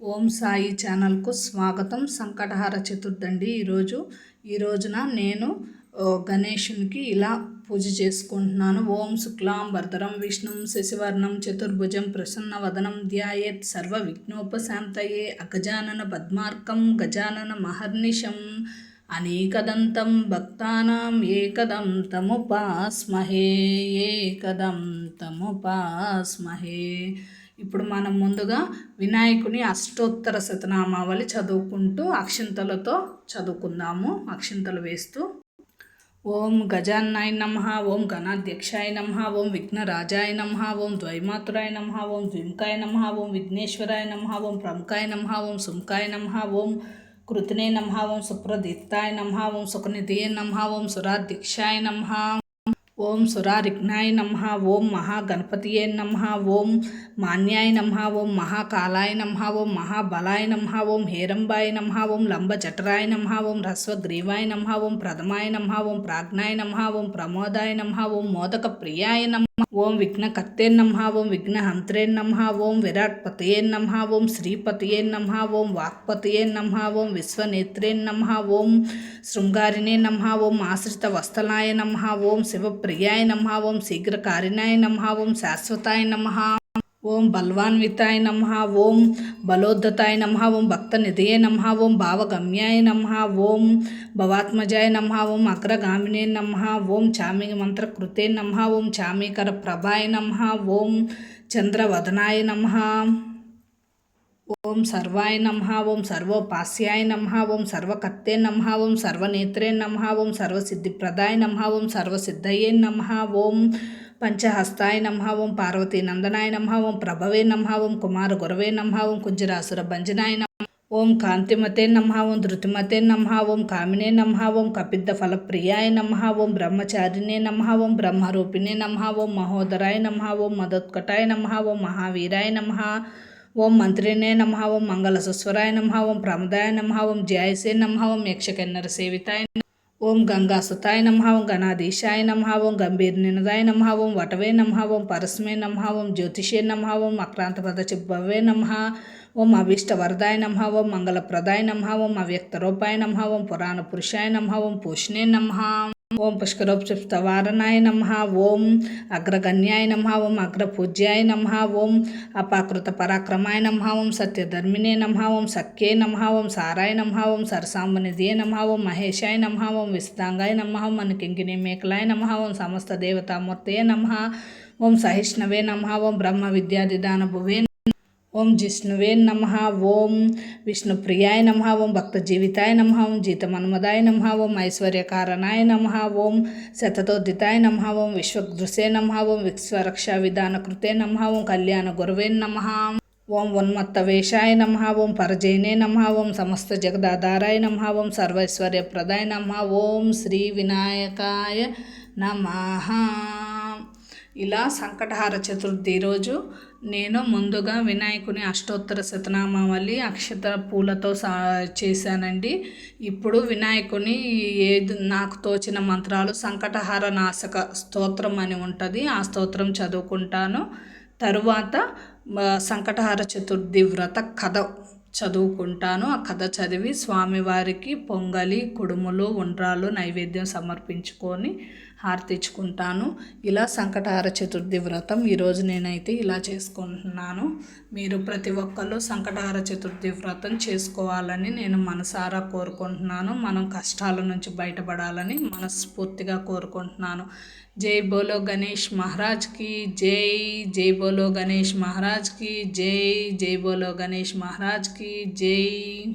ఓం సాయి ఛానల్కు స్వాగతం. సంకటహార చతుర్థండి ఈరోజు. ఈ రోజున నేను గణేషునికి ఇలా పూజ చేసుకుంటున్నాను. ఓం శుక్లాం భరతరం విష్ణుం శశివర్ణం చతుర్భుజం ప్రసన్న వదనం ధ్యాయేత్ సర్వ విఘ్నోపశాంతయే అగజానన పద్మార్కం గజానన మహర్నిశం అనేకదంతం భక్తానాం ఏకదంతముపాస్మహే ఏకదంతముపాస్మహే ఇప్పుడు మనం ముందుగా వినాయకుని అష్టోత్తర శతనామావళి చదువుకుంటూ అక్షింతలతో చదువుకుందాము అక్షింతలు వేస్తూ ఓం గజాన్నాయ నమ ఓం గణాధ్యక్షాయ నమ ఓం విఘ్నరాజాయ నమ ఓం ద్వైమాతురాయ నమ ఓం ద్వింకాయ నమ ఓం విఘ్నేశ్వరాయ నమ ఓం ప్రముఖాయ నమ ఓం సుంకాయ నమ ఓం కృతినే నమ ఓం సుప్రదీప్తాయ నమ ఓం సుఖనిధియే నమ ఓం సురాధ్యక్షాయ నమ ఓం సురారిఘ్నాయ నమ ఓం మహాగణపతియే నమ ఓం మాన్యాయ నమ ఓం మహాకాలాయ నమ ఓం మహాబలాయ నమ ఓం హేరంబాయ నమ ఓం లంబచటరాయ నమ ఓం హ్రస్వగ్రీవాయ నమ ఓం ప్రథమాయ నమ ఓం ప్రాజ్ఞాయ నమ ఓం ప్రమోదాయ నమ ఓం మోదక ప్రియాయ నమ ఓం విఘ్నకర్తే నమ ఓం విఘ్నహంత్రే నమ ఓం విరాట్పతయే నమ ఓం శ్రీపతయే నమ ఓం వాక్పతయే నమ ఓం విశ్వనేత్రే నమ ఓం శృంగారినే నమ ఓం ఆశ్రిత వస్తలాయ నమ ఓం శివ ప్రియాయ నమ ఓం శీఘ్రకారిణాయ నమ ఓం శాశ్వతాయ నమ ఓం బల్వాన్వితాయ నమ ఓం బలోద్ధతాయ నమ ఓం భక్త నిధయ నమ ఓం భావగమ్యాయ నమ ఓం భవాత్మజాయ నమ ఓం అగ్రగామినే నమ ఓం చామి మంత్రకృతే నమ ఓం చామీకర ప్రభాయ నమ ఓం చంద్రవదనాయ నమ ఓం సర్వాయ నమ ఓం సర్వోపాస్యాయ నమ ఓం సర్వకర్తే నమ ఓం సర్వనేత్రే నమ ఓం సర్వసిద్ధిప్రదాయ నమ ఓం సర్వసిద్ధయే నమ ఓం పంచహస్తాయ నమ ఓం పార్వతీ నందనాయ నమ ఓం ప్రభవే నమ ఓం కుమార గురవే నమ ఓం కుంజరాసుర భంజనాయ నమ ఓం కాంతిమతే నమ ఓం ధృతిమతే నమ ఓం కామినే నమ ఓం కపిద్ద ఫలప్రియాయ నమ ఓం బ్రహ్మచారిణే నమ ఓం బ్రహ్మరూపిణే నమ ఓం మహోదరాయ నమ ఓం మదోత్కటాయ నమ ఓం మహావీరాయ నమ ఓం మంత్రినే నమ ఓం మంగళ సుస్వరాయ నమ ఓం ప్రమదాయ నమ ఓం జయసే నమ ఓం యక్షకెన్నర సేవితాయ ఓం గంగా సుతాయ నమ ఓం గణాధీశాయ నమ ఓం గంభీర్ నినదాయ నమ ఓం వటవే నమ ఓం పరస్మే నమ ఓం జ్యోతిషే నమ ఓం అక్రాంతపద చిబ్బవే నమ ఓం అభీష్టవరదాయ నమ ఓం మంగళప్రదాయ నమ ఓం అవ్యక్తరూపాయ నమ ఓం పురాణ పురుషాయ నమ ఓం పూష్ణే నమ ఓం పుష్కరోపవారణాయ నమ ఓం అగ్రగణ్యాయ నమ ఓం అగ్రపూజ్యాయ నమ ఓం అపాకృత పరాక్రమాయ నమ ఓం సత్యధర్మినే నమ ఓం సఖ్యే నమ ఓం సారాయ నమ ఓం సరసాంబనిధియే నమ ఓం మహేశాయ నమ ఓం విస్తాంగాయ నమ ఓం మనకింకిని మేకలాయ నమ ఓం సమస్త దేవతామూర్తయే నమ ఓం సహిష్ణవే నమ ఓం బ్రహ్మ విద్యాదిదాన భువే ఓం జిష్ణువే నమ ఓం విష్ణుప్రియాయ నమ ఓం భక్త జీవితాయ నమ ఓం జీతమన్మదాయ నమ ఓం ఐశ్వర్యకారణాయ నమ ఓం శతతోదితాయ నమ ఓం విశ్వదృశే నమ ఓం విశ్వరక్షా విధానకృతే నమ ఓం కళ్యాణ గురువే నమ ఓం ఉన్మత్తవేషాయ నమ ఓం పరజయనే నమ ఓం సమస్త జగదాధారాయ నమ ఓం సర్వైశ్వర్యప్రదాయ నమ ఓం శ్రీ వినాయకాయ నమ ఇలా సంకటహార చతుర్థి రోజు నేను ముందుగా వినాయకుని అష్టోత్తర శతనామావళి అక్షత పూలతో సా చేశానండి. ఇప్పుడు వినాయకుని ఏది నాకు తోచిన మంత్రాలు సంకటహార నాశక స్తోత్రం అని ఉంటుంది ఆ స్తోత్రం చదువుకుంటాను. తరువాత సంకటహార చతుర్థి వ్రత కథ చదువుకుంటాను. ఆ కథ చదివి స్వామివారికి పొంగలి కుడుములు ఉండ్రాలు నైవేద్యం సమర్పించుకొని హారతిచ్చుకుంటాను. ఇలా సంకటహార చతుర్థి వ్రతం ఈరోజు నేనైతే ఇలా చేసుకుంటున్నాను. మీరు ప్రతి ఒక్కళ్ళు సంకటహార చతుర్థి వ్రతం చేసుకోవాలని నేను మనసారా కోరుకుంటున్నాను. మనం కష్టాల నుంచి బయటపడాలని మనస్ఫూర్తిగా కోరుకుంటున్నాను. జై బోలో గణేష్ మహారాజ్కి జై జై బోలో గణేష్ మహారాజ్కి జై జై బోలో గణేష్ మహారాజ్కి జై.